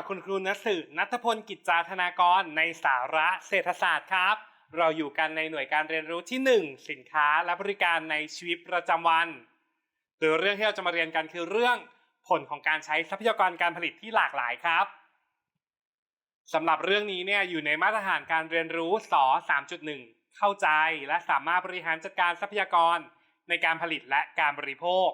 กับคุณครูนัสืนัทพลกิจจาธนากร ในสาระเศรษฐศาสตร์ครับ เราอยู่กันในหน่วยการเรียนรู้ที่ 1 สินค้าและบริการในชีวิตประจำวัน โดยเรื่องที่เราจะมาเรียนกันคือเรื่องผลของการใช้ทรัพยากรการผลิตที่หลากหลายครับสำหรับเรื่องนี้เนี่ยอยู่ในมาตรฐานการเรียนรู้ส3.1 เข้าใจและสามารถบริหารจัดการทรัพยากรในการผลิตและการบริโภค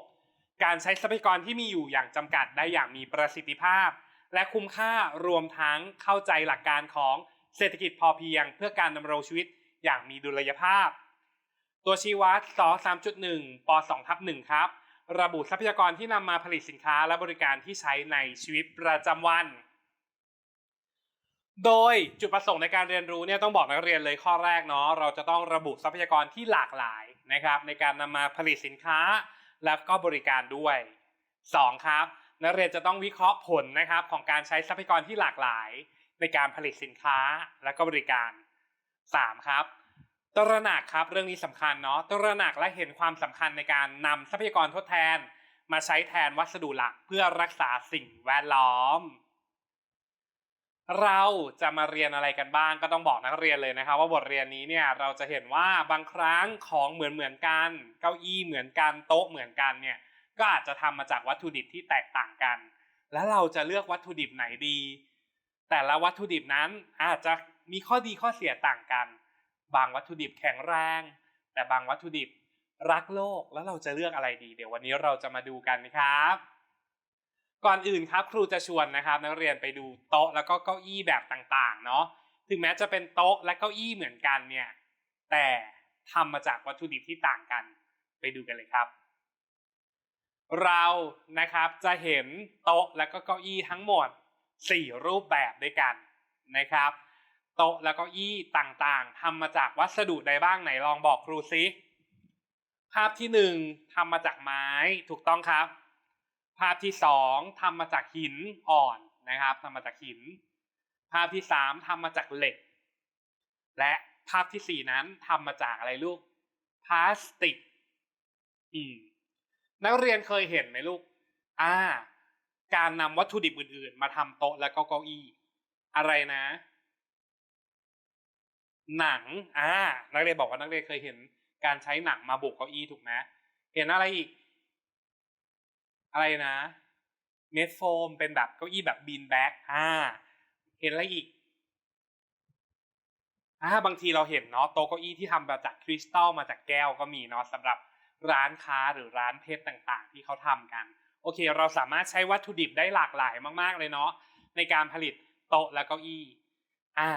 การใช้ทรัพยากรที่มีอยู่อย่างจำกัดได้อย่างมีประสิทธิภาพ และคุ้มค่ารวมทั้งเข้าใจหลักการของเศรษฐกิจพอเพียง เพื่อการดำรงชีวิตอย่างมีดุลยภาพ ตัวชี้วัดส3.1ป2ทับ1ครับ ระบุทรัพยากรที่นำมาผลิตสินค้าและบริการที่ใช้ในชีวิตประจำวัน โดยจุดประสงค์ในการเรียนรู้เนี่ยต้องบอกนักเรียนเลยข้อแรกเนาะเราจะต้องระบุทรัพยากรที่หลากหลายนะครับ ในการนำมาผลิตสินค้าและก็บริการด้วย 2. ครับ นักเรียนจะต้องวิเคราะห์ผลนะครับของการใช้ทรัพยากรที่หลากหลาย ในการผลิตสินค้าและก็บริการ 3. ครับ ตระหนักครับเรื่องนี้สำคัญเนาะตระหนักและเห็นความสำคัญในการนำทรัพยากรทดแทน มาใช้แทนวัสดุหลักเพื่อรักษาสิ่งแวดล้อม เราจะมาเรียนอะไรกันบ้างก็ต้องบอกนักเรียนเลยนะครับ ว่าบทเรียนนี้เนี่ยเราจะเห็นว่าบางครั้งของเหมือนเหมือนกัน เก้าอี้เหมือนกันโต๊ะเหมือนกันเนี่ย ก็อาจจะทำมาจากวัตถุดิบที่แตกต่างกัน แล้วเราจะเลือกวัตถุดิบไหนดี แต่ละวัตถุดิบนั้นอาจจะมีข้อดีข้อเสียต่างกัน บางวัตถุดิบแข็งแรง แต่บางวัตถุดิบรักโลกแล้วเราจะเลือกอะไรดี เดี๋ยววันนี้เราจะมาดูกันนะครับ ก่อนอื่นครับครูจะชวนนะครับนักเรียนไปดูโต๊ะแล้วก็เก้าอี้แบบต่างๆเนาะถึงแม้จะเป็นโต๊ะและเก้าอี้เหมือนกันเนี่ยแต่ทำมาจากวัตถุดิบที่ต่างกัน ไปดูกันเลยครับ เรานะครับจะเห็นโต๊ะและก็เก้าอี้ทั้งหมด 4 รูปแบบด้วยกันนะครับ โต๊ะและเก้าอี้ต่างๆทำมาจากวัสดุใดบ้างไหนลองบอกครูซิภาพที่หนึ่งทำมาจากไม้ถูกต้องครับ ภาพที่สองทำมาจากหินอ่อนนะครับทำมาจากหิน ภาพที่สามทำมาจากเหล็ก และภาพที่สี่นั้นทำมาจากอะไรลูกพลาสติก อืม นักเรียนเคยเห็นไหมลูก อ่า การนำวัตถุดิบอื่น ๆ มาทำโต๊ะและก็เก้าอี้ อะไรนะ หนัง อ่า นักเรียนบอกว่านักเรียนเคยเห็น การใช้หนังมาบุกเก้าอี้ถูกไหมเห็นอะไรอีก อะไรนะ เม็ดโฟมเป็นแบบเก้าอี้แบบบีนแบ็กอ่า เห็นอะไรอีกอ่าบางทีเราเห็นเนาะโต๊ะเก้าอี้ที่ทำมาจากคริสตัลมาจากแก้วก็มีเนาะสำหรับ ร้านค้าหรือร้านเพชรต่างๆ ที่เขาทำกัน โอเค เราสามารถใช้วัตถุดิบได้หลากหลายมากๆเลยเนาะในการผลิตโต๊ะและเก้าอี้อ่า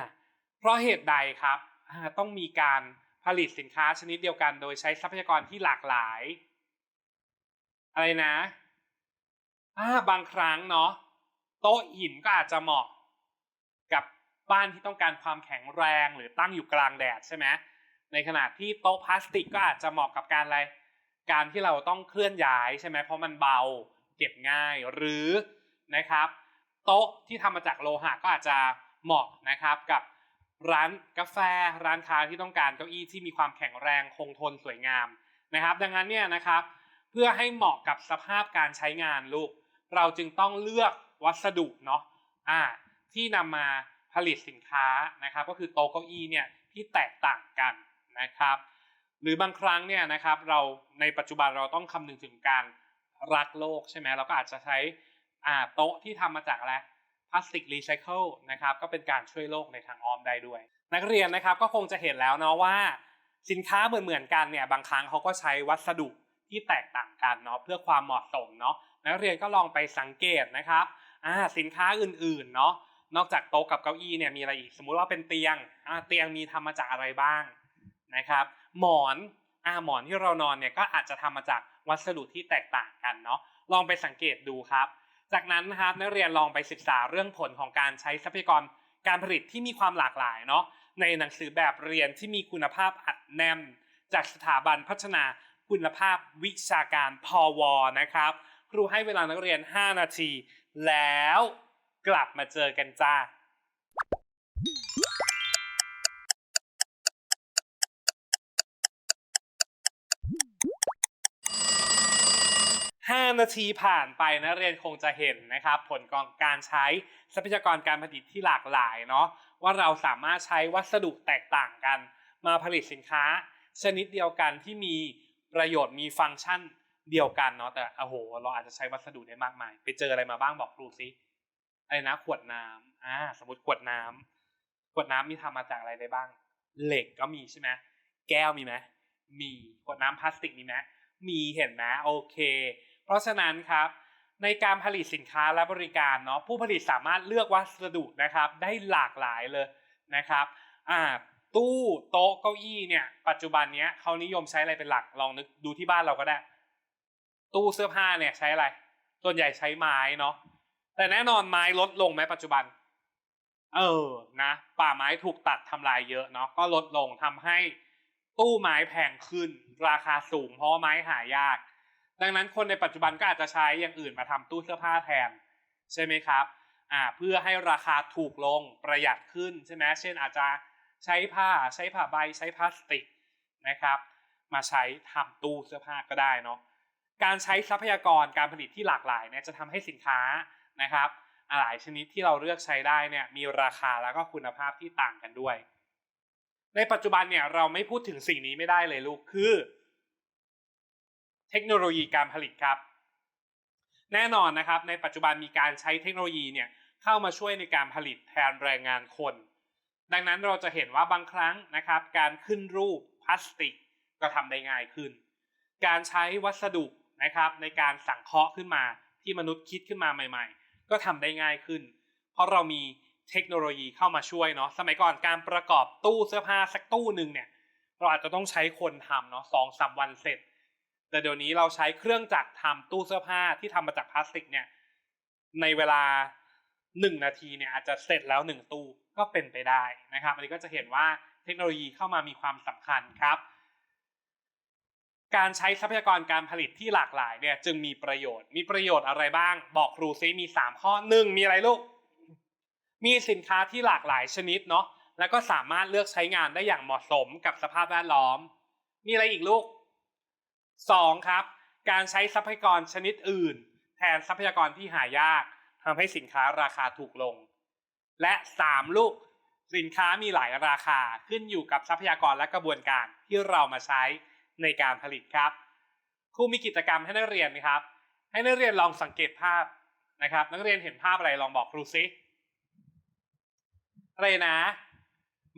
เพราะเหตุใดครับอ่าต้องมีการผลิตสินค้าชนิดเดียวกัน โดยใช้ทรัพยากรที่หลากหลาย อะไรนะอ่าบางครั้งเนาะโต๊ะหินก็อาจจะเหมาะกับบ้านที่ต้องการความแข็งแรงหรือตั้งอยู่กลางแดดใช่ไหมในขณะที่โต๊ะพลาสติกก็อาจจะเหมาะกับการอะไร การที่เราต้องเคลื่อนย้ายใช่ไหมเพราะมันเบาเก็บง่ายหรือนะครับ โต๊ะที่ทำมาจากโลหะก็อาจจะเหมาะนะครับกับร้านกาแฟร้านค้าที่ต้องการเก้าอี้ที่มีความแข็งแรงคงทนสวยงามนะครับ ดังนั้นเนี่ยนะครับเพื่อให้เหมาะกับสภาพการใช้งานลูก เราจึงต้องเลือกวัสดุเนาะอ่าที่นำมาผลิตสินค้านะครับ ก็คือโต๊ะเก้าอี้เนี่ยที่แตกต่างกันนะครับ หรือบางครั้งเนี่ยนะครับเราในปัจจุบันเราต้องคำนึงถึงการรักโลกใช่ไหมเราก็อาจจะใช้อ่าโต๊ะที่ทำมาจากอะไรพลาสติกรีไซเคิลนะครับก็เป็นการช่วยโลกในทางอ้อมได้ด้วย นักเรียนนะครับก็คงจะเห็นแล้วเนาะว่า สินค้าเหมือนๆกันเนี่ยบางครั้งเขาก็ใช้วัสดุที่แตกต่างกันเนาะเพื่อความเหมาะสมเนาะนักเรียนก็ลองไปสังเกตนะครับอ่าสินค้าอื่นๆเนาะนอกจากโต๊ะกับเก้าอี้เนี่ยมีอะไรอีกสมมุติว่าเป็นเตียงอ่าเตียงมีทำมาจากอะไรบ้างนะครับ หมอนอาหมอนที่เรานอนเนี่ยก็อาจจะทำมาจากวัสดุที่แตกต่างกันเนาะลองไปสังเกตดูครับ จากนั้นนะครับนักเรียนลองไปศึกษาเรื่องผลของการใช้ทรัพยากรการผลิตที่มีความหลากหลายเนาะในหนังสือแบบเรียนที่มีคุณภาพอัดแนมจากสถาบันพัฒนาคุณภาพวิชาการพอวนะครับ ครูให้เวลานักเรียน 5 นาที แล้วกลับมาเจอกันจ้า 5 นาทีผ่านไปนักเรียนคงจะเห็นนะครับ ผลของการใช้ทรัพยากรการผลิตที่หลากหลายเนาะว่าเราสามารถใช้วัสดุแตกต่างกัน มาผลิตสินค้า ชนิดเดียวกันที่มีประโยชน์มีฟังก์ชันเดียวกันเนาะแต่โอ้โห เราอาจจะใช้วัสดุได้มากมาย ไปเจออะไรมาบ้างบอกครูซิอะไรนะขวดน้ำอ่าสมมติขวดน้ำขวดน้ำมีทำมาจากอะไรได้บ้าง เหล็กก็มีใช่ไหมแก้วมีไหมมีขวดน้ำพลาสติกมีไหมมีเห็นไหมโอเค เพราะฉะนั้นครับในการผลิตสินค้าและบริการเนาะผู้ผลิตสามารถเลือกวัสดุนะครับ ได้หลากหลายเลยนะครับอ่าตู้โต๊ะเก้าอี้เนี่ย ปัจจุบันเนี้ยเขานิยมใช้อะไรเป็นหลักลองนึกดูที่บ้านเราก็ได้ ตู้เสื้อผ้าเนี่ยใช้อะไร ส่วนใหญ่ใช้ไม้เนาะแต่แน่นอนไม้ลดลงไหมปัจจุบัน เออนะป่าไม้ถูกตัดทำลายเยอะเนาะก็ลดลงทำให้ตู้ไม้แพงขึ้น ราคาสูงเพราะไม้หายาก ดังนั้นคนในปัจจุบันก็อาจจะใช้อย่างอื่นมาทำตู้เสื้อผ้าแทนใช่ไหมครับอ่าเพื่อให้ราคาถูกลงประหยัดขึ้นใช่ไหมเช่นอาจจะใช้ผ้าใช้ผ้าใบใช้พลาสติกนะครับ มาใช้ทำตู้เสื้อผ้าก็ได้เนาะการใช้ทรัพยากรการผลิตที่หลากหลายเนี่ยจะทำให้สินค้านะครับหลายชนิดที่เราเลือกใช้ได้เนี่ยมีราคาแล้วก็คุณภาพที่ต่างกันด้วย ในปัจจุบันเนี่ยเราไม่พูดถึงสิ่งนี้ไม่ได้เลยลูกคือ เทคโนโลยีการผลิตครับ แน่นอนนะครับในปัจจุบันมีการใช้เทคโนโลยีเนี่ยเข้ามาช่วยในการผลิตแทนแรงงานคน ดังนั้นเราจะเห็นว่าบางครั้งนะครับการขึ้นรูปพลาสติกก็ทำได้ง่ายขึ้น การใช้วัสดุนะครับในการสังเคราะห์ขึ้นมาที่มนุษย์คิดขึ้นมาใหม่ ๆ ก็ทำได้ง่ายขึ้น เพราะเรามีเทคโนโลยีเข้ามาช่วยเนาะสมัยก่อนการประกอบตู้เสื้อผ้าสักตู้หนึ่งเนี่ยเราอาจจะต้องใช้คนทำเนาะสองสามวันเสร็จ แต่เดี๋ยวนี้เราใช้เครื่องจักรทำตู้เสื้อผ้าที่ทำมาจากพลาสติกเนี่ย ในเวลาหนึ่งนาทีเนี่ยอาจจะเสร็จแล้วหนึ่งตู้ก็เป็นไปได้นะครับอันนี้ก็จะเห็นว่าเทคโนโลยีเข้ามามีความสำคัญครับ การใช้ทรัพยากรการผลิตที่หลากหลายเนี่ยจึงมีประโยชน์ มีประโยชน์อะไรบ้าง บอกครูซิมี 3 ข้อหนึ่งมีอะไรลูก มีสินค้าที่หลากหลายชนิดเนาะแล้วก็สามารถเลือกใช้งานได้อย่างเหมาะสมกับสภาพแวดล้อม มีอะไรอีกลูก 2. ครับ การใช้ทรัพยากรชนิดอื่น แทนทรัพยากรที่หายากทำให้สินค้าราคาถูกลง และ 3 ลูกสินค้ามีหลายราคาขึ้นอยู่กับทรัพยากรและกระบวนการที่เรามาใช้ในการผลิตครับครูมีกิจกรรมให้นักเรียนนะครับ ให้นักเรียนลองสังเกตภาพนะครับ นักเรียนเห็นภาพอะไรลองบอกครูซิอะไรนะ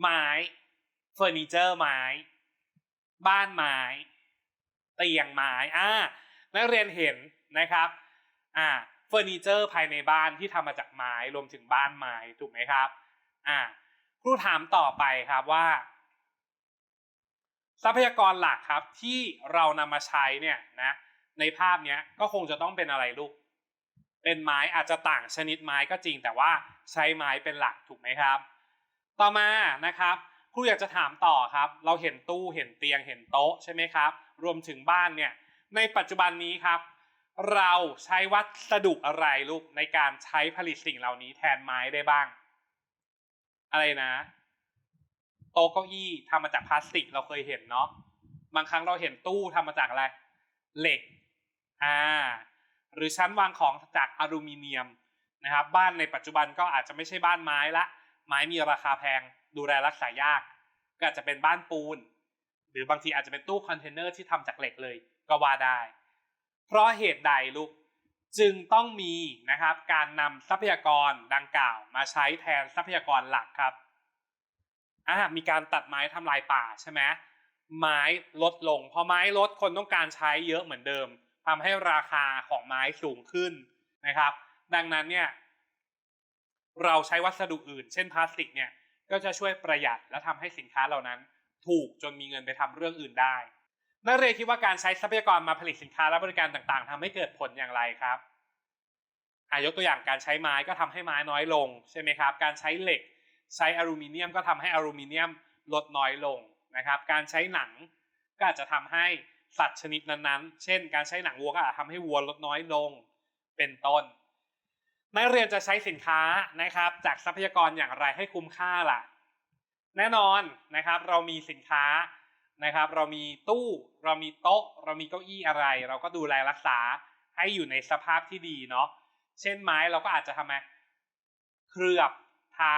ไม้เฟอร์นิเจอร์ไม้ บ้านไม้ เตียงไม้อ่านักเรียนเห็นนะครับอ่าเฟอร์นิเจอร์ภายในบ้านที่ทำมาจากไม้รวมถึงบ้านไม้ถูกไหมครับอ่าครูถามต่อไปครับว่า ทรัพยากรหลักครับที่เรานำมาใช้เนี่ยนะในภาพเนี้ยก็คงจะต้องเป็นอะไรลูก เป็นไม้อาจจะต่างชนิดไม้ก็จริง แต่ว่าใช้ไม้เป็นหลักถูกไหมครับ ต่อมานะครับครูอยากจะถามต่อครับ เราเห็นตู้เห็นเตียงเห็นโต๊ะใช่ไหมครับ รวมถึงบ้านเนี่ยในปัจจุบันนี้ครับ เราใช้วัสดุอะไรลูกในการใช้ผลิตสิ่งเหล่านี้แทนไม้ได้บ้าง อะไรนะโต๊ะเก้าอี้ทำมาจากพลาสติกเราเคยเห็นเนาะบางครั้งเราเห็นตู้ทำมาจากอะไร เหล็กอ่าหรือชั้นวางของจากอลูมิเนียมนะครับ บ้านในปัจจุบันก็อาจจะไม่ใช่บ้านไม้ละ ไม้มีราคาแพงดูแลรักษายาก ก็อาจจะเป็นบ้านปูน หรือบางทีอาจจะเป็นตู้คอนเทนเนอร์ที่ทำจากเหล็กเลยก็ว่าได้ เพราะเหตุใดลูกจึงต้องมีนะครับการนำทรัพยากรดังกล่าว มาใช้แทนทรัพยากรหลักครับอ่ามีการตัดไม้ทำลายป่าใช่ไหมไม้ลดลงพอไม้ลดคนต้องการใช้เยอะเหมือนเดิมทำให้ราคาของไม้สูงขึ้นนะครับ ดังนั้นเนี่ยเราใช้วัสดุอื่น เช่นพลาสติกเนี่ยก็จะช่วยประหยัดและทำให้สินค้าเหล่านั้น ถูกจนมีเงินไปทำเรื่องอื่นได้ นักเรียนคิดว่าการใช้ทรัพยากรมาผลิตสินค้าและบริการต่างๆทำให้เกิดผลอย่างไรครับอายกตัวอย่างการใช้ไม้ก็ทำให้ไม้น้อยลงใช่ไหมครับ การใช้เหล็กใช้อลูมิเนียมก็ทำให้อลูมิเนียมลดน้อยลงนะครับ การใช้หนังก็อาจจะทำให้สัตว์ชนิดนั้นๆ เช่น การใช้หนังวัวก็อาจทำให้วัวลดน้อยลงเป็นต้น นักเรียนจะใช้สินค้านะครับ จากทรัพยากรอย่างไรให้คุ้มค่าล่ะ แน่นอนนะครับ เรามีสินค้านะครับ เรามีตู้ เรามีโต๊ะ เรามีเก้าอี้อะไร เราก็ดูแลรักษาให้อยู่ในสภาพที่ดีเนาะเช่นไม้เราก็อาจจะทำไมเคลือบทา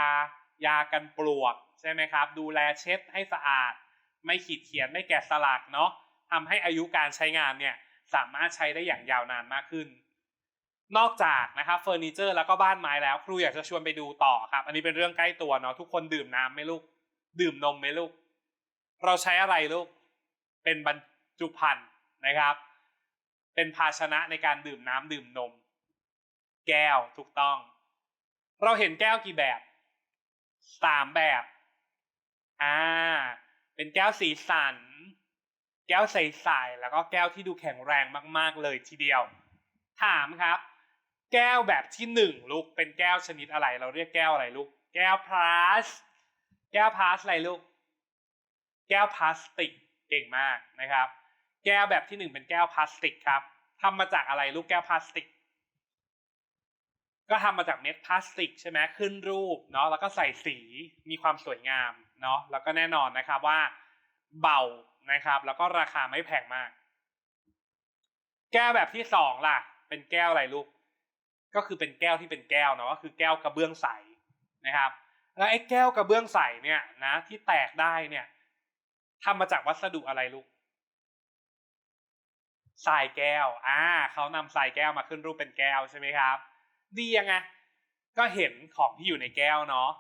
ยากันปลวกใช่ไหมครับ ดูแลเช็ดให้สะอาด ไม่ขีดเขียนไม่แกะสลักเนาะทำให้อายุการใช้งานเนี่ยสามารถใช้ได้อย่างยาวนานมากขึ้น นอกจากนะครับเฟอร์นิเจอร์แล้วก็บ้านไม้แล้ว ครูอยากจะชวนไปดูต่อครับ อันนี้เป็นเรื่องใกล้ตัวเนาะทุกคนดื่มน้ำไหมลูก ดื่มนมไหมลูก เราใช้อะไรลูก เป็นบรรจุภัณฑ์นะครับ เป็นภาชนะในการดื่มน้ำดื่มนม แก้วถูกต้อง เราเห็นแก้วกี่แบบสามแบบอ่าเป็นแก้วสีสัน แก้วใสๆแล้วก็แก้วที่ดูแข็งแรงมาก ๆ เลยทีเดียว ถามครับ แก้วแบบที่หนึ่งลูกเป็นแก้วชนิดอะไร เราเรียกแก้วอะไรลูก แก้วพลาส แก้วพลาสอะไรลูก แก้วพลาสติกเก่งมากนะครับ แก้วแบบที่หนึ่งเป็นแก้วพลาสติกครับทำมาจากอะไรลูกแก้วพลาสติก ก็ทำมาจากเม็ดพลาสติกใช่ไหมขึ้นรูปเนาะแล้วก็ใส่สีมีความสวยงามเนาะแล้วก็แน่นอนนะครับว่าเบานะครับ แล้วก็ราคาไม่แพงมาก แก้วแบบที่สองล่ะ เป็นแก้วอะไรลูก ก็คือเป็นแก้วที่เป็นแก้วเนาะก็คือแก้วกระเบื้องใสนะครับ แล้วไอ้แก้วกระเบื้องใสเนี่ยนะที่แตกได้เนี่ยทำมาจากวัสดุอะไรลูกทรายแก้ว อ่าเขานำทรายแก้วมาขึ้นรูปเป็นแก้วใช่ไหมครับ ดียังไง ก็เห็นของที่อยู่ในแก้วเนาะ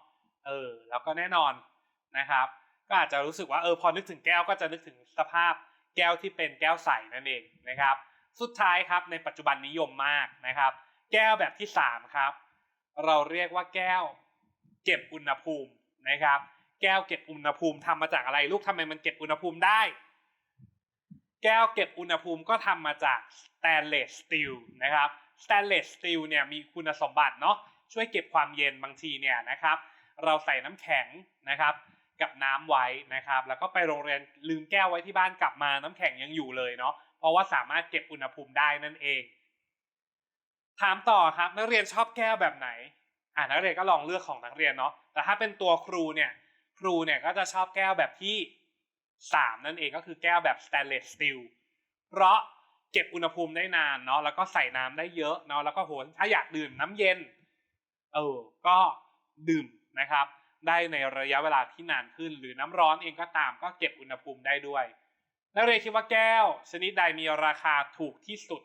เออ แล้วก็แน่นอนนะครับ ก็อาจจะรู้สึกว่าเออพอนึกถึงแก้วก็จะนึกถึงสภาพแก้วที่เป็นแก้วใสนั่นเองนะครับ สุดท้ายครับในปัจจุบันนิยมมากนะครับ แก้วแบบที่สามครับ เราเรียกว่าแก้ว เก็บอุณหภูมินะครับ แก้วเก็บอุณหภูมิทำมาจากอะไรลูกทำไมมันเก็บอุณหภูมิได้ แก้วเก็บอุณหภูมิก็ทำมาจากสแตนเลสสตีลนะครับสแตนเลสสตีลเนี่ยมีคุณสมบัติเนาะช่วยเก็บความเย็นบางทีเนี่ยนะครับ เราใส่น้ำแข็งนะครับกับน้ำไว้นะครับ แล้วก็ไปโรงเรียนลืมแก้วไว้ที่บ้านกลับมาน้ำแข็งยังอยู่เลยเนาะเพราะว่าสามารถเก็บอุณหภูมิได้นั่นเอง ถามต่อครับนักเรียนชอบแก้วแบบไหน อ่านักเรียนก็ลองเลือกของนักเรียนเนาะแต่ถ้าเป็นตัวครูเนี่ยครูเนี่ยก็จะชอบแก้วแบบที่สามนั่นเองก็คือแก้วแบบสแตนเลสสตีลเพราะเก็บอุณหภูมิได้นานเนาะแล้วก็ใส่น้ำได้เยอะเนาะแล้วก็โหถ้าอยากดื่มน้ำเย็นเออก็ดื่มนะครับ ได้ในระยะเวลาที่นานขึ้น หรือน้ำร้อนเองก็ตาม ก็เก็บอุณหภูมิได้ด้วย นักเรียนคิดว่าแก้ว ชนิดใดมีราคาถูกที่สุด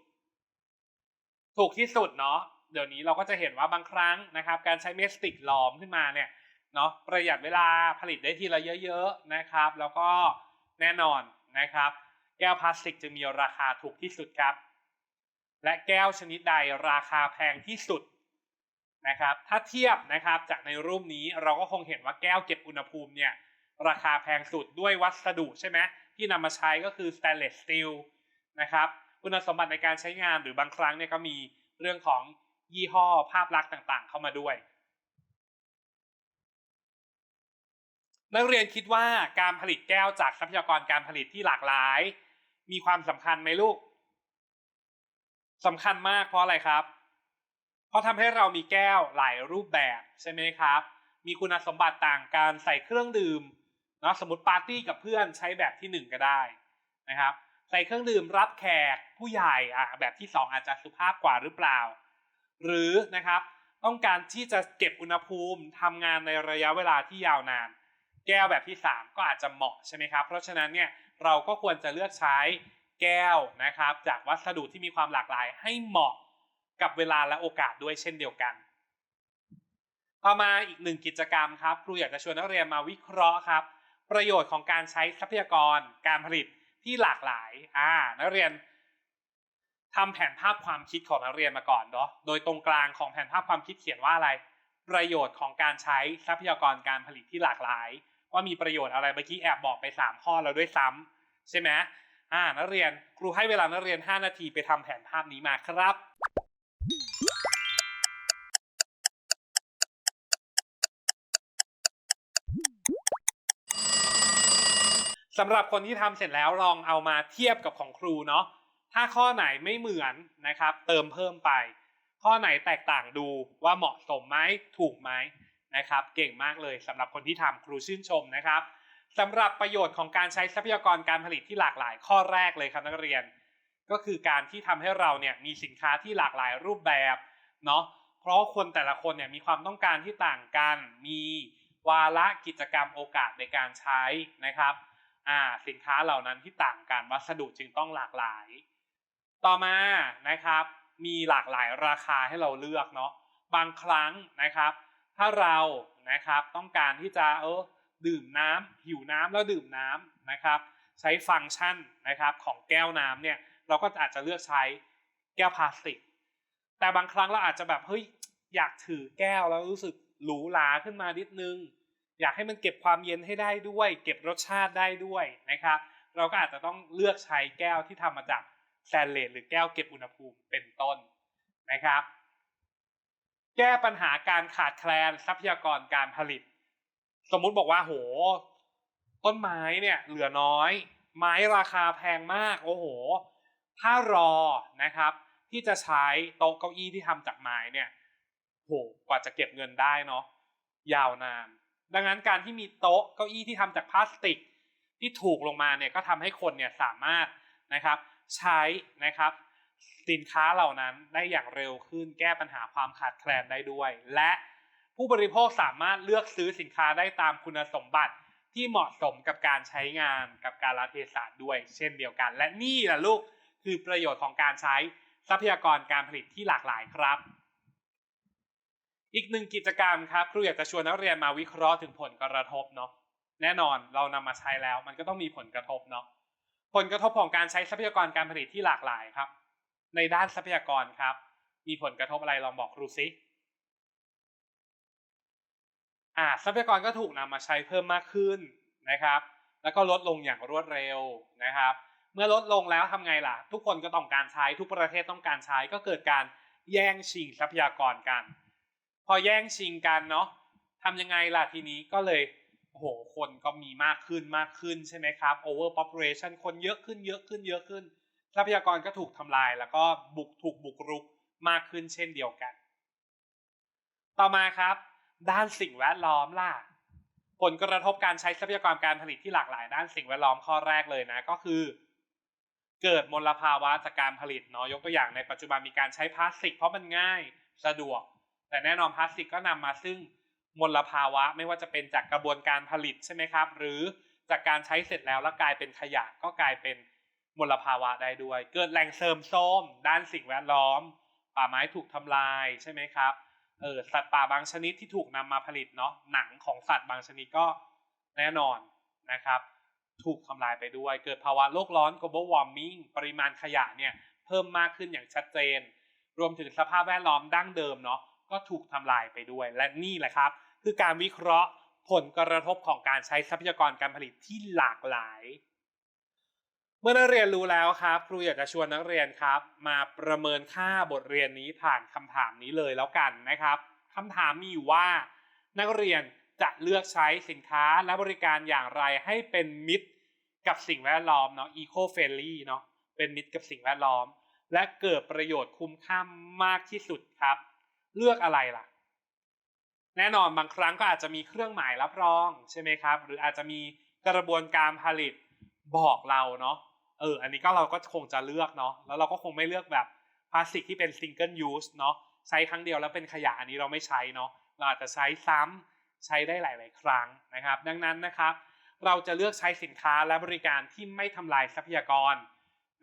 ถูกที่สุดเนาะ เดี๋ยวนี้เราก็จะเห็นว่าบางครั้งนะครับ การใช้เมสติกหลอมขึ้นมาเนี่ยเนาะประหยัดเวลาผลิตได้ทีละเยอะๆนะครับ แล้วก็แน่นอนนะครับ แก้วพลาสติกจะมีราคาถูกที่สุดครับ และแก้วชนิดใดราคาแพงที่สุดนะครับ ถ้าเทียบนะครับจากในรูปนี้เราก็คงเห็นว่าแก้วเก็บอุณหภูมิเนี่ยราคาแพงสุดด้วยวัสดุใช่ไหมที่นำมาใช้ก็คือ stainless steel นะครับคุณสมบัติในการใช้งานหรือบางครั้งเนี่ยก็มีเรื่องของ ยี่ห้อภาพลักษณ์ต่างๆ เข้ามาด้วย นักเรียนคิดว่าการผลิตแก้วจากทรัพยากรการผลิตที่หลากหลาย มีความสำคัญไหมลูกสำคัญมากเพราะอะไรครับ เพราะทำให้เรามีแก้วหลายรูปแบบใช่ไหมครับ มีคุณสมบัติต่างกันใส่เครื่องดื่มเนาะสมมติปาร์ตี้กับเพื่อนใช้แบบที่หนึ่งก็ได้นะครับ ใส่เครื่องดื่มรับแขกผู้ใหญ่อะแบบที่สองอาจจะสุภาพกว่าหรือเปล่า หรือนะครับต้องการที่จะเก็บอุณหภูมิทำงานในระยะเวลาที่ยาวนาน แก้วแบบที่ 3 ก็อาจจะเหมาะใช่ไหมครับ เพราะฉะนั้นเนี่ยเราก็ควรจะเลือกใช้แก้วนะครับ จากวัสดุที่มีความหลากหลายให้เหมาะกับเวลาและโอกาสด้วยเช่นเดียวกัน ต่อมาอีกหนึ่งกิจกรรมครับ ครูอยากจะชวนนักเรียนมาวิเคราะห์ครับ ประโยชน์ของการใช้ทรัพยากรการผลิตที่หลากหลายอ่านักเรียน ทำแผนภาพความคิดของนักเรียนมาก่อนเนาะ โดยตรงกลางของแผนภาพความคิดเขียนว่าอะไร ประโยชน์ของการใช้ทรัพยากรการผลิตที่หลากหลาย ว่ามีประโยชน์อะไรเมื่อกี้แอบบอกไป 3 ข้อแล้วด้วยซ้ำใช่ไหมอ่านักเรียนครูให้เวลานักเรียน 5 นาทีไปทำแผนภาพนี้มาครับสำหรับคนที่ทำเสร็จแล้วลองเอามาเทียบกับของครูเนาะ ถ้าข้อไหนไม่เหมือนนะครับ เติมเพิ่มไป ข้อไหนแตกต่างดูว่าเหมาะสมไหมถูกไหมนะครับ เก่งมากเลยสำหรับคนที่ทำครูชื่นชมนะครับสำหรับประโยชน์ของการใช้ทรัพยากรการผลิตที่หลากหลาย ข้อแรกเลยครับนักเรียน ก็คือการที่ทำให้เราเนี่ยมีสินค้าที่หลากหลายรูปแบบเนาะเพราะคนแต่ละคนเนี่ยมีความต้องการที่ต่างกัน มีวาระกิจกรรมโอกาสในการใช้นะครับสินค้าเหล่านั้นที่ต่างกันวัสดุจึงต้องหลากหลาย ต่อมานะครับมีหลากหลายราคาให้เราเลือกเนาะบางครั้งนะครับ ถ้าเรานะครับต้องการที่จะเออดื่มน้ำหิวน้ำแล้วดื่มน้ำนะครับ ใช้ฟังก์ชันนะครับของแก้วน้ำเนี่ยเราก็อาจจะเลือกใช้แก้วพลาสติก แต่บางครั้งเราอาจจะแบบเฮ้ยอยากถือแก้วแล้วรู้สึกหรูหราขึ้นมานิดนึง อยากให้มันเก็บความเย็นให้ได้ด้วย เก็บรสชาติได้ด้วยนะครับ เราก็อาจจะต้องเลือกใช้แก้วที่ทำมาจาก แตนเลสหรือแก้วเก็บอุณหภูมิเป็นต้นนะครับ แก้ปัญหาการขาดแคลนทรัพยากรการผลิต สมมุติบอกว่าโห ต้นไม้เนี่ยเหลือน้อย ไม้ราคาแพงมาก โอ้โห ถ้ารอนะครับ ที่จะใช้โต๊ะเก้าอี้ที่ทำจากไม้เนี่ยโหกว่าจะเก็บเงินได้เนาะยาวนาน ดังนั้นการที่มีโต๊ะเก้าอี้ที่ทำจากพลาสติกที่ถูกลงมาเนี่ยก็ทำให้คนเนี่ยสามารถนะครับ ใช้นะครับสินค้าเหล่านั้นได้อย่างเร็วขึ้นแก้ปัญหาความขาดแคลนได้ด้วย และผู้บริโภคสามารถเลือกซื้อสินค้าได้ตามคุณสมบัติที่เหมาะสมกับการใช้งานกับการละเทศะด้วย เช่นเดียวกัน และนี่แหละลูกคือประโยชน์ของการใช้ทรัพยากรการผลิตที่หลากหลายครับ อีกหนึ่งกิจกรรมครับ ครูอยากจะชวนนักเรียนมาวิเคราะห์ถึงผลกระทบเนาะแน่นอนเรานำมาใช้แล้วมันก็ต้องมีผลกระทบเนาะ ผลกระทบของการใช้ทรัพยากรการผลิตที่หลากหลายครับ ในด้านทรัพยากรครับ มีผลกระทบอะไรลองบอกครูซิอ่าทรัพยากรก็ถูกนำมาใช้เพิ่มมากขึ้นนะครับ แล้วก็ลดลงอย่างรวดเร็วนะครับ เมื่อลดลงแล้วทำไงล่ะ ทุกคนก็ต้องการใช้ทุกประเทศต้องการใช้ก็เกิดการแย่งชิงทรัพยากรกัน พอแย่งชิงกันเนาะทำยังไงล่ะทีนี้ก็เลย โอ้โหคนก็มีมากขึ้นมากขึ้นใช่ไหมครับ over population คนเยอะขึ้นเยอะขึ้นเยอะขึ้น ทรัพยากรก็ถูกทำลาย แล้วก็บุกถูกบุกรุกมากขึ้นเช่นเดียวกัน ต่อมาครับ ด้านสิ่งแวดล้อมล่ะผลกระทบการใช้ทรัพยากรการผลิตที่หลากหลาย ด้านสิ่งแวดล้อมข้อแรกเลยนะก็คือ เกิดมลภาวะจากการผลิตเนาะยกตัวอย่างในปัจจุบันมีการใช้พลาสติก เพราะมันง่ายสะดวก แต่แน่นอนพลาสติกก็นำมาซึ่ง มลภาวะ ไม่ว่าจะเป็นจากกระบวนการผลิตใช่ไหมครับ หรือจากการใช้เสร็จแล้วแล้วกลายเป็นขยะก็กลายเป็นมลภาวะได้ด้วย เกิดแหล่งเสริมโทรมด้านสิ่งแวดล้อม ป่าไม้ถูกทำลายใช่ไหมครับเออสัตว์ป่าบางชนิดที่ถูกนำมาผลิตเนาะหนังของสัตว์บางชนิดก็แน่นอนนะครับ ถูกทำลายไปด้วย เกิดภาวะโลกร้อน global warming ปริมาณขยะเนี่ยเพิ่มมากขึ้นอย่างชัดเจน รวมถึงสภาพแวดล้อมดั้งเดิมเนาะ ก็ถูกทำลายไปด้วย และนี่แหละครับ คือการวิเคราะห์ผลกระทบของการใช้ทรัพยากรการผลิตที่หลากหลาย เมื่อนักเรียนรู้แล้วครับ ครูอยากจะชวนนักเรียนครับ มาประเมินค่าบทเรียนนี้ผ่านคำถามนี้เลยแล้วกันนะครับคำถามมีอยู่ว่า นักเรียนจะเลือกใช้สินค้าและบริการอย่างไรให้เป็นมิตรกับสิ่งแวดล้อมเนาะ eco friendly เนาะเป็นมิตรกับสิ่งแวดล้อม และเกิดประโยชน์คุ้มค่ามากที่สุดครับ เลือกอะไรล่ะ แน่นอนบางครั้งก็อาจจะมีเครื่องหมายรับรองใช่ไหมครับ หรืออาจจะมีกระบวนการผลิตบอกเราเนาะเออ อันนี้ก็เราก็คงจะเลือกเนาะแล้วเราก็คงไม่เลือกแบบพลาสติกที่เป็น single use เนาะใช้ครั้งเดียวแล้วเป็นขยะอันนี้เราไม่ใช้เนาะเราอาจจะใช้ซ้ำใช้ได้หลาย ๆ ครั้งนะครับ ดังนั้นนะครับ เราจะเลือกใช้สินค้าและบริการที่ไม่ทำลายทรัพยากร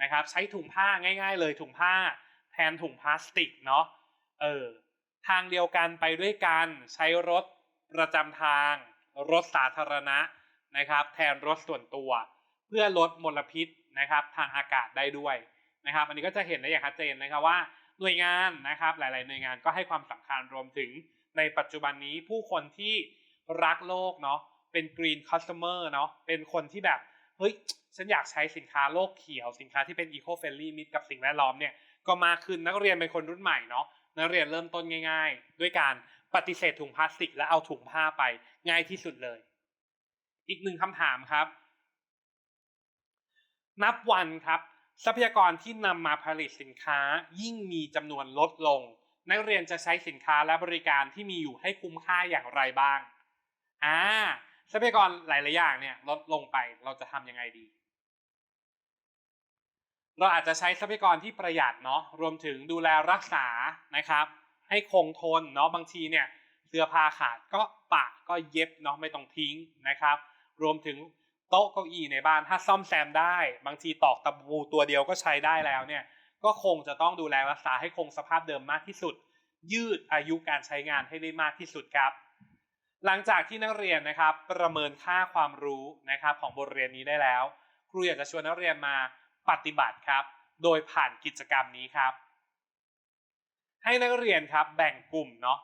นะครับ ใช้ถุงผ้าง่าย ๆ เลยถุงผ้า แทนถุงพลาสติกเนาะเออ ทางเดียวกันไปด้วยกันใช้รถประจำทาง รถสาธารณะนะครับ แทนรถส่วนตัว เพื่อลดมลพิษนะครับ ทางอากาศได้ด้วยนะครับ อันนี้ก็จะเห็นได้อย่างชัดเจนนะครับว่าหน่วยงานนะครับ หลาย ๆ หน่วยงานก็ให้ความสำคัญรวมถึงในปัจจุบันนี้ผู้คนที่รักโลกเนาะเป็น green customer เนาะเป็นคนที่แบบเฮ้ยฉันอยากใช้สินค้าโลกเขียว สินค้าที่เป็น eco friendly มิตรกับสิ่งแวดล้อมเนี่ยก็มาขึ้นนักเรียนเป็นคนรุ่นใหม่เนาะ นักเรียนเริ่มต้นง่าย ๆ ด้วยการปฏิเสธถุงพลาสติก และเอาถุงผ้าไปง่ายที่สุดเลย อีกหนึ่งคำถามครับ นับวันครับ ทรัพยากรที่นำมาผลิตสินค้ายิ่งมีจำนวนลดลง นักเรียนจะใช้สินค้าและบริการที่มีอยู่ให้คุ้มค่าอย่างไรบ้างอ่าทรัพยากรหลาย ๆ อย่างเนี่ยลดลงไปเราจะทำยังไงดี เราอาจจะใช้ทรัพยากรที่ประหยัดเนาะรวมถึงดูแลรักษานะครับ ให้คงทนเนาะบางทีเนี่ยเสื้อผ้าขาดก็ปะก็เย็บเนาะไม่ต้องทิ้งนะครับ รวมถึงโต๊ะเก้าอี้ในบ้านถ้าซ่อมแซมได้ บางทีตอกตะปูตัวเดียวก็ใช้ได้แล้วเนี่ยก็คงจะต้องดูแลรักษาให้คงสภาพเดิมมากที่สุด ยืดอายุการใช้งานให้ได้มากที่สุดครับ หลังจากที่นักเรียนนะครับ ประเมินค่าความรู้นะครับของบทเรียนนี้ได้แล้ว ครูอยากจะชวนนักเรียนมา ปฏิบัติครับ โดยผ่านกิจกรรมนี้ครับ ให้นักเรียนครับแบ่งกลุ่มเนาะ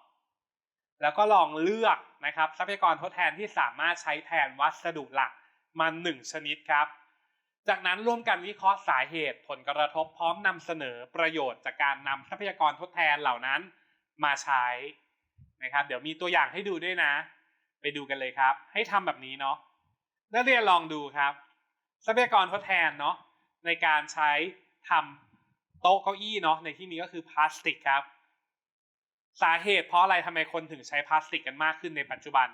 แล้วก็ลองเลือกนะครับ ทรัพยากรทดแทนที่สามารถใช้แทนวัสดุหลักมาหนึ่งชนิดครับ จากนั้นร่วมกันวิเคราะห์สาเหตุผลกระทบพร้อมนำเสนอประโยชน์จากการนำทรัพยากรทดแทนเหล่านั้นมาใช้นะครับ เดี๋ยวมีตัวอย่างให้ดูด้วยนะ ไปดูกันเลยครับ ให้ทำแบบนี้เนาะนักเรียนลองดูครับ ทรัพยากรทดแทนเนาะ ในการใช้ทำโต๊ะเก้าอี้เนาะในที่นี้ก็คือพลาสติกครับ สาเหตุเพราะอะไรทำไมคนถึงใช้พลาสติกกันมากขึ้นในปัจจุบัน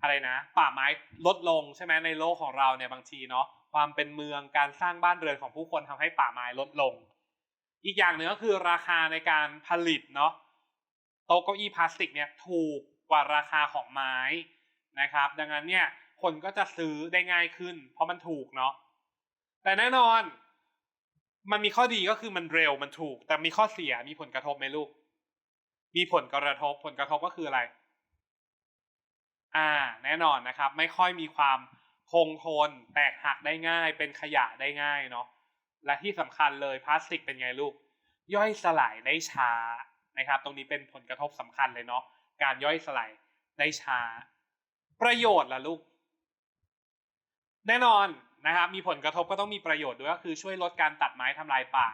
อะไรนะ ป่าไม้ลดลงใช่ไหมในโลกของเราเนี่ยบางทีเนาะความเป็นเมืองการสร้างบ้านเรือนของผู้คนทำให้ป่าไม้ลดลง อีกอย่างหนึ่งก็คือราคาในการผลิตเนาะโต๊ะเก้าอี้พลาสติกเนี่ยถูกกว่าราคาของไม้นะครับ ดังนั้นเนี่ยคนก็จะซื้อได้ง่ายขึ้น เพราะมันถูกเนาะ แต่แน่นอน มันมีข้อดีก็คือมันเร็วมันถูก แต่มีข้อเสียมีผลกระทบไหมลูก มีผลกระทบผลกระทบก็คืออะไร อ่า แน่นอนนะครับ ไม่ค่อยมีความคงทนแตกหักได้ง่าย เป็นขยะได้ง่ายเนาะและที่สำคัญเลยพลาสติกเป็นไงลูก ย่อยสลายได้ช้านะครับ ตรงนี้เป็นผลกระทบสำคัญเลยเนาะการย่อยสลายได้ช้า ประโยชน์ล่ะลูก แน่นอน นะครับมีผลกระทบก็ต้องมีประโยชน์ด้วยก็คือช่วยลดการตัดไม้ทำลายป่า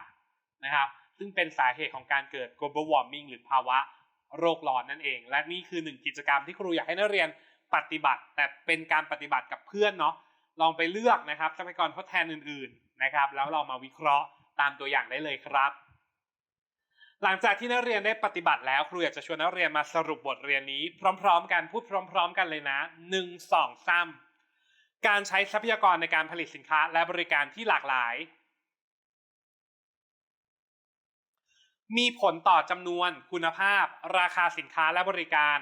นะครับซึ่งเป็นสาเหตุของการเกิด global warming หรือภาวะโรคร้อนนั่นเอง และนี่คือหนึ่งกิจกรรมที่ครูอยากให้นักเรียนปฏิบัติ แต่เป็นการปฏิบัติกับเพื่อนเนาะลองไปเลือกนะครับทรัพยากรทดแทนอื่นๆนะครับ แล้วเรามาวิเคราะห์ตามตัวอย่างได้เลยครับ หลังจากที่นักเรียนได้ปฏิบัติแล้วครูอยากจะชวนนักเรียนมาสรุปบทเรียนนี้ พร้อม ๆ กันพูดพร้อม ๆ กันเลยนะหนึ่งสอง การใช้ทรัพยากรในการผลิตสินค้าและบริการที่หลากหลาย มีผลต่อจำนวนคุณภาพ ราคาสินค้าและบริการ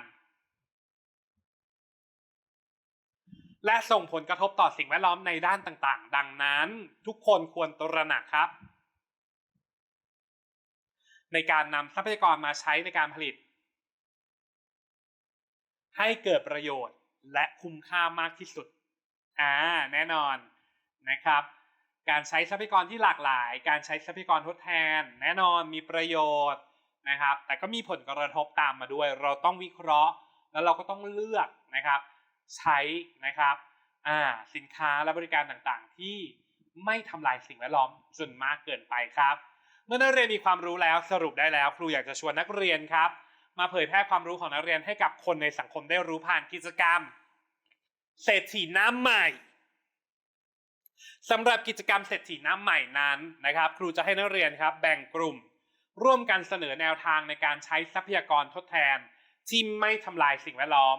และส่งผลกระทบต่อสิ่งแวดล้อมในด้านต่างๆ ดังนั้นทุกคนควรตระหนักครับ ในการนำทรัพยากรมาใช้ในการผลิต ให้เกิดประโยชน์และคุ้มค่ามากที่สุด อ่าแน่นอนนะครับ การใช้ทรัพยากรที่หลากหลาย การใช้ทรัพยากรทดแทน แน่นอนมีประโยชน์นะครับ แต่ก็มีผลกระทบตามมาด้วย เราต้องวิเคราะห์ แล้วเราก็ต้องเลือกนะครับ ใช้นะครับอ่าสินค้าและบริการต่างๆ ที่ไม่ทำลายสิ่งแวดล้อมจนมากเกินไปครับ เมื่อนักเรียนมีความรู้แล้วสรุปได้แล้ว ครูอยากจะชวนนักเรียนครับ มาเผยแพร่ความรู้ของนักเรียนให้กับคนในสังคมได้รู้ผ่านกิจกรรม เศรษฐีน้ำใหม่สำหรับกิจกรรมเศรษฐีน้ำใหม่นั้นนะครับ ครูจะให้นักเรียนครับ แบ่งกลุ่ม ร่วมกันเสนอแนวทางในการใช้ทรัพยากรทดแทน ที่ไม่ทำลายสิ่งแวดล้อม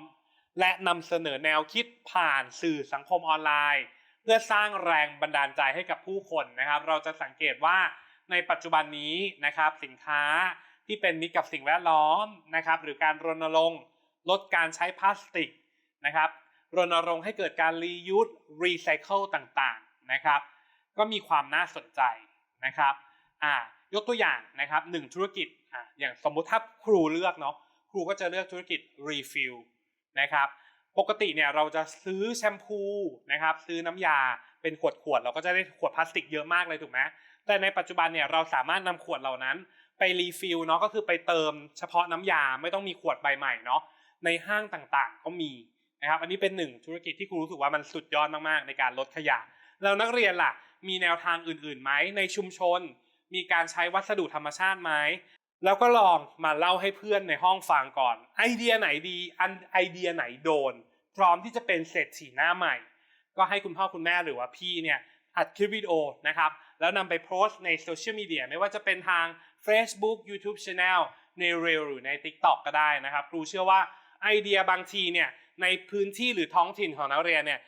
และนำเสนอแนวคิดผ่านสื่อสังคมออนไลน์ เพื่อสร้างแรงบันดาลใจให้กับผู้คนนะครับ เราจะสังเกตว่าในปัจจุบันนี้นะครับสินค้าที่เป็นมิตรกับสิ่งแวดล้อมนะครับ หรือการรณรงค์ลดการใช้พลาสติกนะครับ รณรงค์ให้เกิดการรียูสรีไซเคิลต่างๆนะครับ ก็มีความน่าสนใจนะครับอ่ายกตัวอย่างนะครับหนึ่งธุรกิจอ่าอย่างสมมุติถ้าครูเลือกเนาะครูก็จะเลือกธุรกิจรีฟิลนะครับปกติเนี่ยเราจะซื้อแชมพูนะครับซื้อน้ำยาเป็นขวดขวดๆเราก็จะได้ขวดพลาสติกเยอะมากเลยถูกไหมแต่ในปัจจุบันเนี่ยเราสามารถนำขวดเหล่านั้นไปรีฟิลเนาะก็คือไปเติมเฉพาะน้ำยาไม่ต้องมีขวดใบใหม่เนาะในห้างต่างๆ ก็มี นะครับอันนี้เป็นหนึ่งธุรกิจที่ครูรู้สึกว่ามันสุดยอดมากๆ ในการลดขยะ แล้วนักเรียนล่ะ มีแนวทางอื่นๆไหมในชุมชน มีการใช้วัสดุธรรมชาติไหมแล้วก็ลองมาเล่าให้เพื่อนในห้องฟังก่อน ไอเดียไหนดีอันไอเดียไหนโดน พร้อมที่จะเป็นเศรษฐีหน้าใหม่ ก็ให้คุณพ่อคุณแม่หรือว่าพี่เนี่ยอัดคลิปวิดีโอนะครับแล้วนำไปโพสต์ในโซเชียลมีเดียไม่ว่าจะเป็นทาง Facebook YouTube Channel ใน Reel หรือใน TikTok ก็ได้นะครับครูเชื่อว่าไอเดียบางทีเนี่ย ในพื้นที่หรือท้องถิ่นของนักเรียนเนี่ย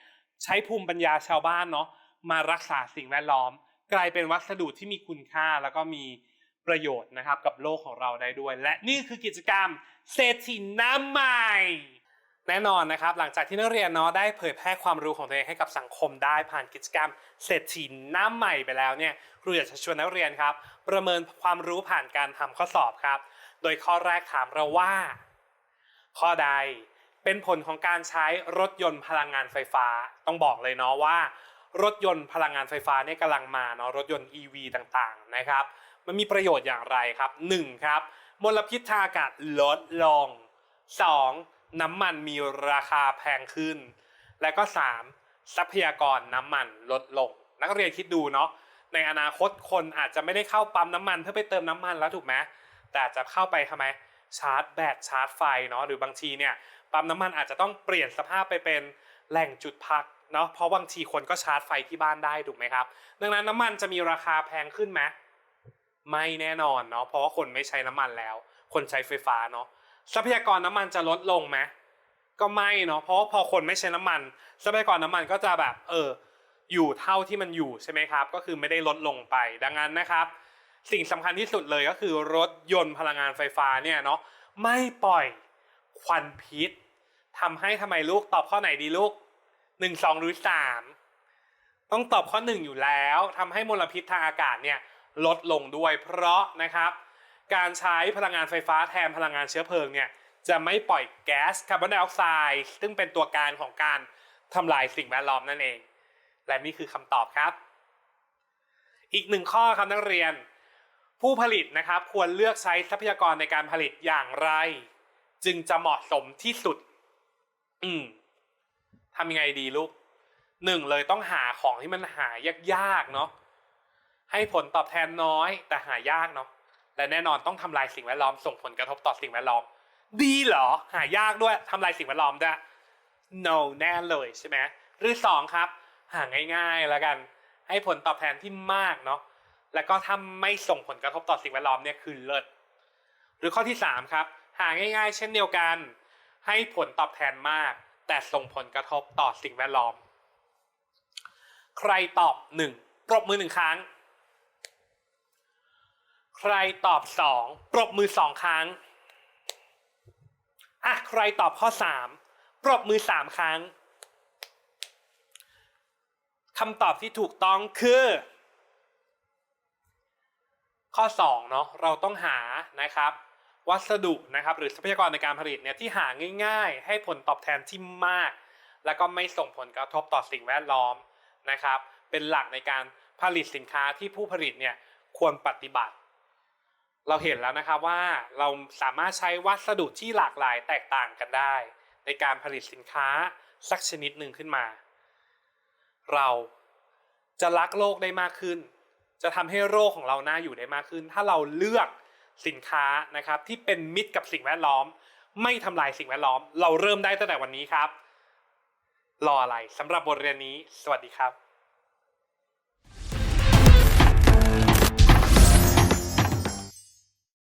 ใช้ภูมิปัญญาชาวบ้านเนาะมารักษาสิ่งแวดล้อม กลายเป็นวัสดุที่มีคุณค่าแล้วก็มีประโยชน์นะครับกับโลกของเราได้ด้วย และนี่คือกิจกรรมเศรษฐีน้ำใหม่ แน่นอนนะครับ หลังจากที่นักเรียนเนาะได้เผยแพร่ความรู้ของตัวเองให้กับสังคมได้ผ่านกิจกรรมเศรษฐีน้ำใหม่ไปแล้วเนี่ยครูอยากจะชวนนักเรียนครับ ประเมินความรู้ผ่านการทำข้อสอบครับ โดยข้อแรกถามเราว่า ข้อใด เป็นผลของการใช้รถยนต์พลังงานไฟฟ้า ต้องบอกเลยเนาะว่า รถยนต์พลังงานไฟฟ้าเนี่ยกำลังมาเนาะรถยนต์ EV ต่างๆนะครับ มันมีประโยชน์อย่างไรครับ1ครับมลพิษทางอากาศลดลง 2. น้ำมันมีราคาแพงขึ้น และก็ 3. ทรัพยากรน้ำมันลดลง นักเรียนคิดดูเนาะในอนาคตคนอาจจะไม่ได้เข้าปั๊มน้ำมันเพื่อไปเติมน้ำมันแล้วถูกไหมแต่จะเข้าไปทำไม ชาร์จแบตชาร์จไฟเนาะหรือบางทีเนี่ยปั๊มน้ำมันอาจจะต้องเปลี่ยนสภาพไปเป็นแหล่งจุดพักเนาะเพราะบางทีคนก็ชาร์จไฟที่บ้านได้ถูกไหมครับ ดังนั้นน้ำมันจะมีราคาแพงขึ้นไหมไม่แน่นอนเนาะเพราะว่าคนไม่ใช้น้ำมันแล้ว คนใช้ไฟฟ้าเนาะทรัพยากรน้ำมันจะลดลงไหมก็ไม่เนาะเพราะว่าพอคนไม่ใช้น้ำมัน ทรัพยากรน้ำมันก็จะแบบเอออยู่เท่าที่มันอยู่ใช่ไหมครับ ก็คือไม่ได้ลดลงไป ดังนั้นนะครับ สิ่งสำคัญที่สุดเลยก็คือรถยนต์พลังงานไฟฟ้าเนี่ยเนาะไม่ปล่อยควันพิษทำให้ทำไมลูกตอบข้อไหนดีลูกหนึ่งสองหรือสามต้องตอบข้อหนึ่งอยู่แล้วทำให้มลพิษทางอากาศเนี่ยลดลงด้วยเพราะนะครับการใช้พลังงานไฟฟ้าแทนพลังงานเชื้อเพลิงเนี่ยจะไม่ปล่อยแก๊สคาร์บอนไดออกไซด์ซึ่งเป็นตัวการของการทำลายสิ่งแวดล้อมนั่นเอง และนี่คือคำตอบครับ อีกหนึ่งข้อครับนักเรียน ผู้ผลิตนะครับควรเลือกใช้ทรัพยากรในการผลิตอย่างไร จึงจะเหมาะสมที่สุด อืมทำยังไงดีลูกหนึ่งเลยต้องหาของที่มันหายากๆเนาะให้ผลตอบแทนน้อย แต่หายากเนาะและแน่นอนต้องทำลายสิ่งแวดล้อมส่งผลกระทบต่อสิ่งแวดล้อม ดีเหรอ หายากด้วยทำลายสิ่งแวดล้อมด้วย no แน่เลยใช่ไหมหรือสองครับ หาง่ายๆแล้วกัน ให้ผลตอบแทนที่มากเนาะ แล้วก็ถ้าไม่ส่งผลกระทบต่อสิ่งแวดล้อมเนี่ยคือเลิศหรือข้อที่3ครับหาง่าย ๆ เช่นเดียวกัน ให้ผลตอบแทนมาก แต่ส่งผลกระทบต่อสิ่งแวดล้อม ใครตอบ 1 ปรบมือหนึ่งครั้ง ใครตอบ 2 ปรบมือสองครั้งอะใครตอบข้อ 3 ปรบมือสามครั้งคำตอบที่ถูกต้องคือ ข้อ2เนาะเราต้องหานะครับวัสดุนะครับหรือทรัพยากรในการผลิตเนี่ยที่หาง่าย ๆ ให้ผลตอบแทนที่มาก แล้วก็ไม่ส่งผลกระทบต่อสิ่งแวดล้อมนะครับ เป็นหลักในการผลิตสินค้าที่ผู้ผลิตเนี่ยควรปฏิบัติ เราเห็นแล้วนะครับว่าเราสามารถใช้วัสดุที่หลากหลายแตกต่างกันได้ ในการผลิตสินค้าสักชนิดหนึ่งขึ้นมา เราจะรักโลกได้มากขึ้น จะทำให้โรคของเราน่าอยู่ได้มากขึ้น ถ้าเราเลือกสินค้านะครับที่เป็นมิตรกับสิ่งแวดล้อม ไม่ทำลายสิ่งแวดล้อม เราเริ่มได้ตั้งแต่วันนี้ครับ รออะไรสำหรับบทเรียนนี้ สวัสดีครับ